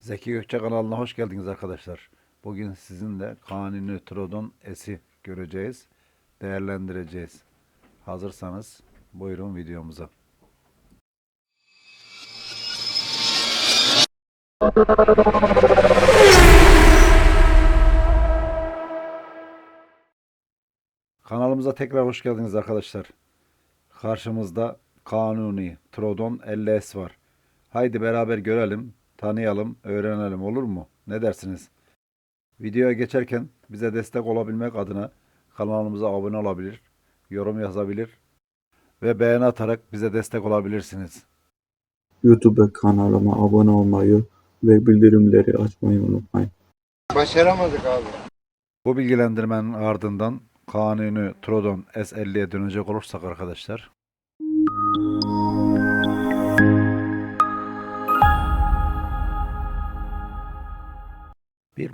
Zeki Gökçe kanalına hoş geldiniz arkadaşlar. Bugün sizinle Kanuni Trodon S'i göreceğiz, değerlendireceğiz. Hazırsanız buyurun videomuza. Kanalımıza tekrar hoş geldiniz arkadaşlar. Karşımızda Kanuni Trodon 50S var. Haydi beraber görelim, tanıyalım, öğrenelim olur mu? Ne dersiniz? Videoya geçerken bize destek olabilmek adına kanalımıza abone olabilir, yorum yazabilir ve beğeni atarak bize destek olabilirsiniz. YouTube kanalıma abone olmayı ve bildirimleri açmayı unutmayın. Başaramadık abi. Bu bilgilendirmenin ardından Kanuni Trodon S50'ye dönecek olursak arkadaşlar.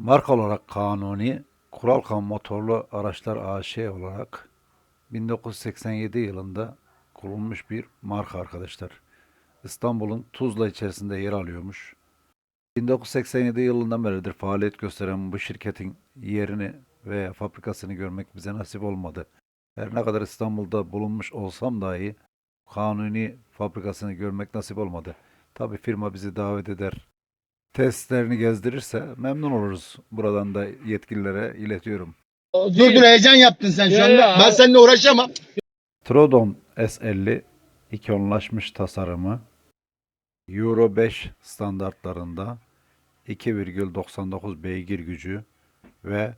Marka olarak Kanuni, Kuralkan motorlu araçlar AŞ olarak 1987 yılında kurulmuş bir marka arkadaşlar. İstanbul'un Tuzla içerisinde yer alıyormuş. 1987 yılından beridir faaliyet gösteren bu şirketin yerini veya fabrikasını görmek bize nasip olmadı. Her ne kadar İstanbul'da bulunmuş olsam dahi kanuni fabrikasını görmek nasip olmadı. Tabi firma bizi davet eder. Testlerini gezdirirse memnun oluruz. Buradan da yetkililere iletiyorum. Dur dur heyecan yaptın sen şu anda. Ben seninle uğraşamam. Trodon S50 ikonlaşmış tasarımı Euro 5 standartlarında 2,99 beygir gücü ve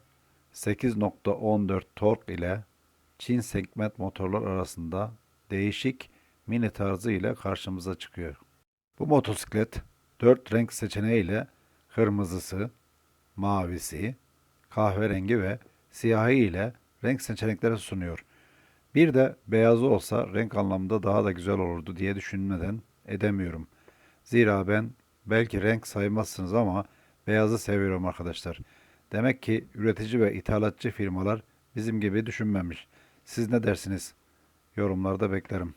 8.14 tork ile Çin segment motorlar arasında değişik mini tarzı ile karşımıza çıkıyor. Bu motosiklet 4 renk seçeneği ile kırmızısı, mavisi, kahverengi ve siyahı ile renk seçenekleri sunuyor. Bir de beyazı olsa renk anlamında daha da güzel olurdu diye düşünmeden edemiyorum. Zira ben belki renk saymazsınız ama beyazı seviyorum arkadaşlar. Demek ki üretici ve ithalatçı firmalar bizim gibi düşünmemiş. Siz ne dersiniz? Yorumlarda beklerim.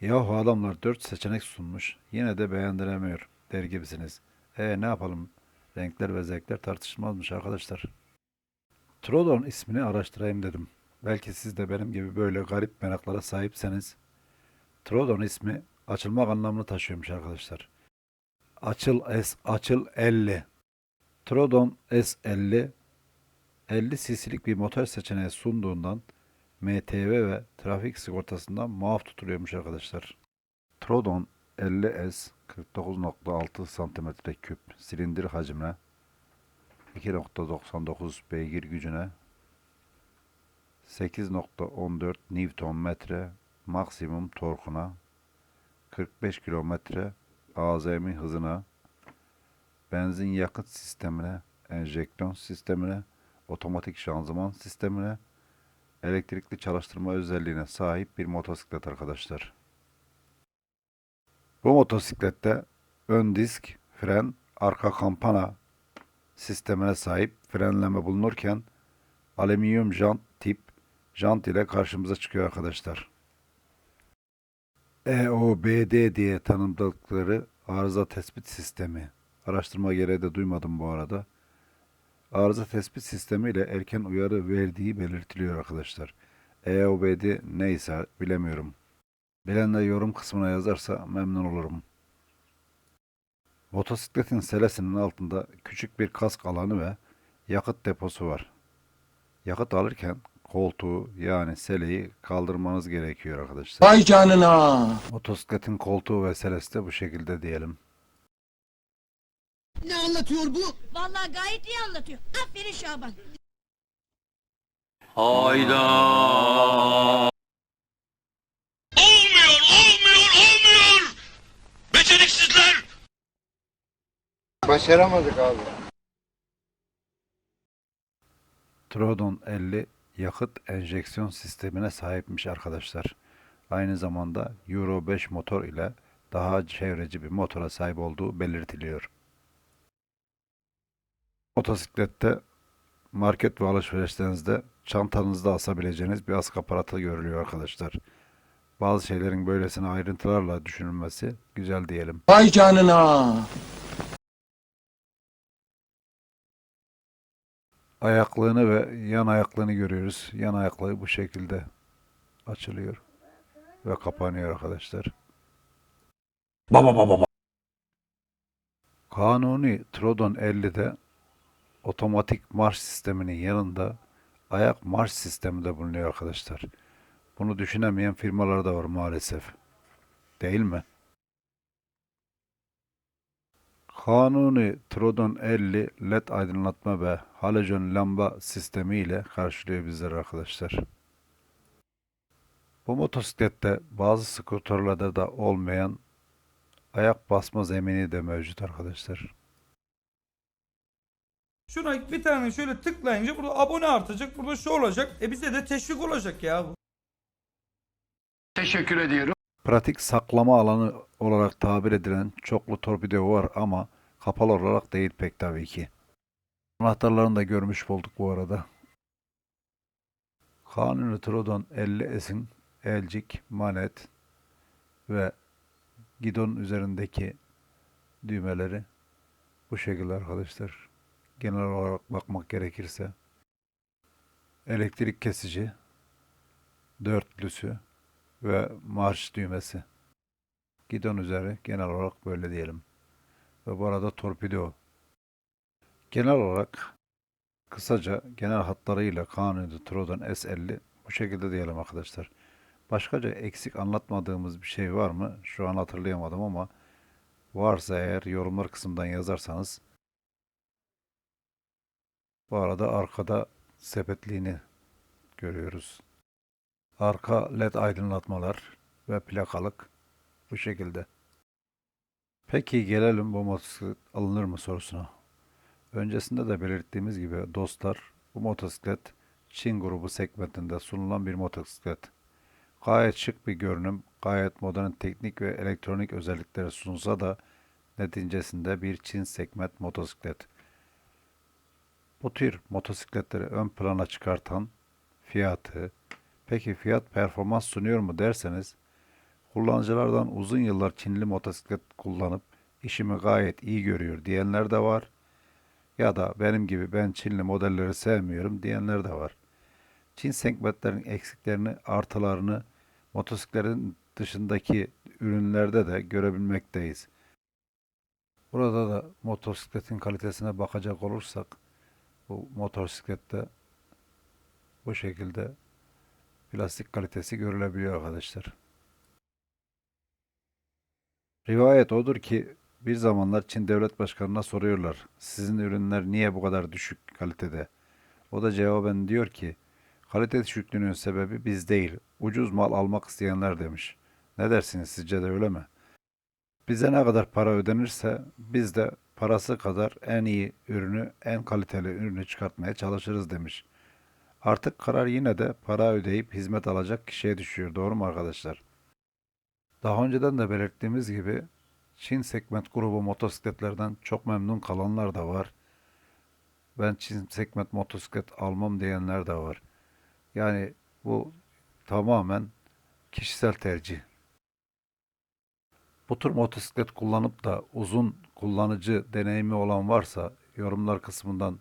Yahu adamlar 4 seçenek sunmuş. Yine de beğendiremiyor der gibisiniz. E ne yapalım? Renkler ve zevkler tartışmazmış arkadaşlar. Trodon ismini araştırayım dedim. Belki siz de benim gibi böyle garip meraklara sahipseniz. Trodon ismi açılmak anlamını taşıyormuş arkadaşlar. Açıl S, açıl 50. Trodon S50 50 cc'lik bir motor seçeneği sunduğundan MTV ve trafik sigortasından muaf tutuluyormuş arkadaşlar. Trodon 50S 49.6 cm küp silindir hacmine 2.99 beygir gücüne 8.14 Newton metre maksimum torkuna 45 kilometre azami hızına benzin yakıt sistemine enjeksiyon sistemine otomatik şanzıman sistemine elektrikli çalıştırma özelliğine sahip bir motosiklet arkadaşlar. Bu motosiklette ön disk, fren, arka kampana sistemine sahip frenleme bulunurken alüminyum jant tip jant ile karşımıza çıkıyor arkadaşlar. EOBD diye tanımladıkları arıza tespit sistemi. Araştırma gereği de duymadım bu arada. Arıza tespit sistemi ile erken uyarı verdiği belirtiliyor arkadaşlar. EOBD neyse bilemiyorum. Bilen de yorum kısmına yazarsa memnun olurum. Motosikletin selesinin altında küçük bir kask alanı ve yakıt deposu var. Yakıt alırken koltuğu yani seleyi kaldırmanız gerekiyor arkadaşlar. Vay canına. Motosikletin koltuğu ve selesi de bu şekilde diyelim. Ne anlatıyor bu? Vallahi gayet iyi anlatıyor. Aferin Şaban. Olmuyor, Başaramadık abi. Trodon 50 yakıt enjeksiyon sistemine sahipmiş arkadaşlar. Aynı zamanda Euro 5 motor ile daha çevreci bir motora sahip olduğu belirtiliyor. Motosiklette market ve alışverişlerinizde çantanızda asabileceğiniz bir askı aparatı görülüyor arkadaşlar. Bazı şeylerin böylesine ayrıntılarla düşünülmesi güzel diyelim. Vay canına. Ayaklığını ve yan ayaklığını görüyoruz. Yan ayaklığı bu şekilde açılıyor ve kapanıyor arkadaşlar. Kanuni Trodon 50'de otomatik marş sisteminin yanında ayak marş sistemi de bulunuyor arkadaşlar. Bunu düşünemeyen firmalar da var maalesef. Değil mi? Kanuni Trodon 50 LED aydınlatma ve halojen lamba sistemi ile karşılıyor bizleri arkadaşlar. Bu motosiklette bazı skuterlerde de olmayan ayak basma zemini de mevcut arkadaşlar. Şuna bir tane şöyle tıklayınca burada abone artacak. Burada şu olacak. E bize de teşvik olacak ya bu. Teşekkür ediyorum. Pratik saklama alanı olarak tabir edilen çoklu torpido var ama kapalı olarak değil pek tabii ki. Anahtarlarını da görmüş bulduk bu arada. Kanuni Trodon 50S'in elcik, manet ve gidon üzerindeki düğmeleri bu şekilde arkadaşlar. Genel olarak bakmak gerekirse elektrik kesici, dörtlüsü, ve marş düğmesi. Gidon üzeri genel olarak böyle diyelim. Ve bu arada torpido. Genel olarak kısaca genel hatlarıyla Kanuni Trodon S50 bu şekilde diyelim arkadaşlar. Başkaca eksik anlatmadığımız bir şey var mı? Şu an hatırlayamadım ama varsa eğer yorumlar kısmından yazarsanız bu arada arkada sepetliğini görüyoruz. Arka led aydınlatmalar ve plakalık bu şekilde. Peki gelelim bu motosiklet alınır mı sorusuna. Öncesinde de belirttiğimiz gibi dostlar bu motosiklet Çin grubu segmentinde sunulan bir motosiklet. Gayet şık bir görünüm, gayet modern teknik ve elektronik özellikleri sunsa da neticesinde bir Çin segment motosiklet. Bu tür motosikletleri ön plana çıkartan fiyatı, Peki fiyat performans sunuyor mu derseniz, kullanıcılardan uzun yıllar Çinli motosiklet kullanıp işimi gayet iyi görüyor diyenler de var. Ya da benim gibi ben Çinli modelleri sevmiyorum diyenler de var. Çin segmentlerin eksiklerini, artılarını motosikletin dışındaki ürünlerde de görebilmekteyiz. Burada da motosikletin kalitesine bakacak olursak, bu motosiklette bu şekilde plastik kalitesi görülebiliyor arkadaşlar. Rivayet odur ki bir zamanlar Çin devlet başkanına soruyorlar. Sizin ürünler niye bu kadar düşük kalitede? O da cevaben diyor ki kalite düşüklüğünün sebebi biz değil. Ucuz mal almak isteyenler demiş. Ne dersiniz sizce de öyle mi? Bize ne kadar para ödenirse biz de parası kadar en iyi ürünü, en kaliteli ürünü çıkartmaya çalışırız demiş. Artık karar yine de para ödeyip hizmet alacak kişiye düşüyor. Doğru mu arkadaşlar? Daha önceden de belirttiğimiz gibi Çin segment grubu motosikletlerden çok memnun kalanlar da var. Ben Çin segment motosiklet almam diyenler de var. Yani bu tamamen kişisel tercih. Bu tür motosiklet kullanıp da uzun kullanıcı deneyimi olan varsa yorumlar kısmından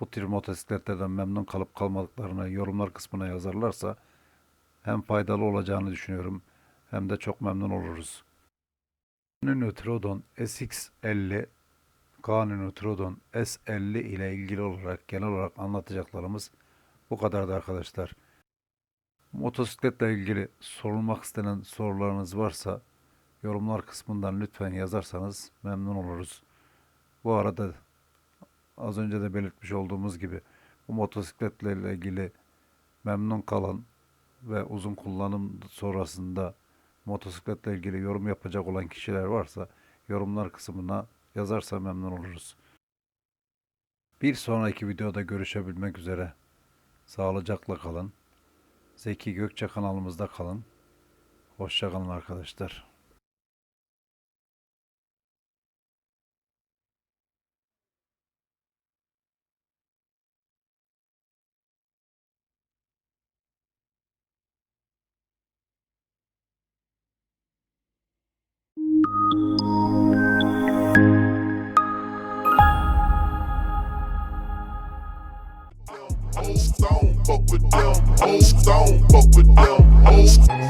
bu tür motosikletlerden memnun kalıp kalmadıklarını yorumlar kısmına yazarlarsa hem faydalı olacağını düşünüyorum hem de çok memnun oluruz. Kanuni Trodon SX50 Kanuni Trodon S50 ile ilgili olarak genel olarak anlatacaklarımız bu kadardı arkadaşlar. Motosikletle ilgili sorulmak istenen sorularınız varsa yorumlar kısmından lütfen yazarsanız memnun oluruz. Bu arada az önce de belirtmiş olduğumuz gibi bu motosikletle ilgili memnun kalan ve uzun kullanım sonrasında motosikletle ilgili yorum yapacak olan kişiler varsa yorumlar kısmına yazarsa memnun oluruz. Bir sonraki videoda görüşebilmek üzere. Sağlıcakla kalın. Zeki Gökçe kanalımızda kalın. Hoşça kalın arkadaşlar. with them hoes. I don't fuck with them hoes.